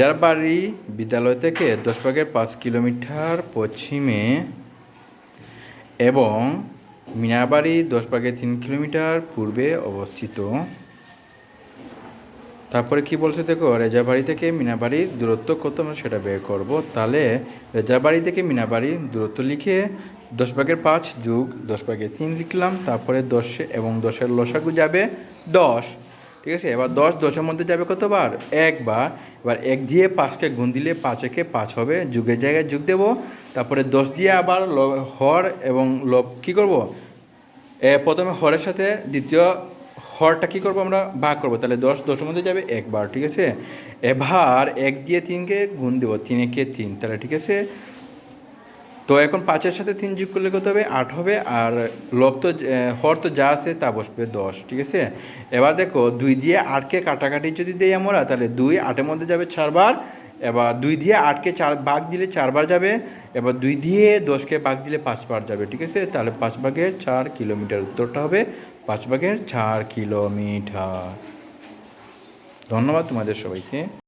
যার বাড়ি বিদ্যালয় থেকে দশ ভাগের পাঁচ কিলোমিটার পশ্চিমে এবং মিনাবাড়ি দশ ভাগে তিন কিলোমিটার পূর্বে অবস্থিত। তারপরে কি বলছে দেখো, রেজাবাড়ি থেকে মিনাবাড়ির দূরত্ব কত আমরা সেটা বের করব। তাহলে রেজাবাড়ি থেকে মিনাবাড়ির দূরত্ব লিখে দশ ভাগের পাঁচ যোগ দশ ভাগের তিন লিখলাম। তারপরে দশে এবং দশের লসাগু যাবে দশ। ঠিক আছে? এবার দশ, দশের মধ্যে যাবে কতবার? একবার এবার এক দিয়ে পাঁচকে গুণ দিলে পাঁচ একে পাঁচ হবে। যুগের জায়গায় যোগ দেবো। তারপরে দশ দিয়ে আবার হর এবং লব কী করব? এ, প্রথমে হরের সাথে দ্বিতীয় হরটা কী করব আমরা? ভাগ করব। তাহলে দশ, দশের মধ্যে যাবে একবার, ঠিক আছে? এবার এক দিয়ে তিনকে গুণ দেবো। তিন একে তিন, তাহলে ঠিক আছে? তো এখন পাঁচের সাথে তিন যোগ করলে কত হবে? আট হবে। আর লব তো হর তো যা আছে তা বসবে দশ, ঠিক আছে? এবার দেখো, দুই দিয়ে আটকে কাটাকাটি যদি দেই আমরা, তাহলে দুই আটের মধ্যে যাবে চারবার। এবার দুই দিয়ে আটকে চার ভাগ দিলে চারবার যাবে। এবার দুই দিয়ে দশকে ভাগ দিলে পাঁচবার যাবে, ঠিক আছে? তাহলে পাঁচ ভাগের চার কিলোমিটার উত্তরটা হবে পাঁচ ভাগের চার কিলোমিটার। ধন্যবাদ তোমাদের সবাইকে।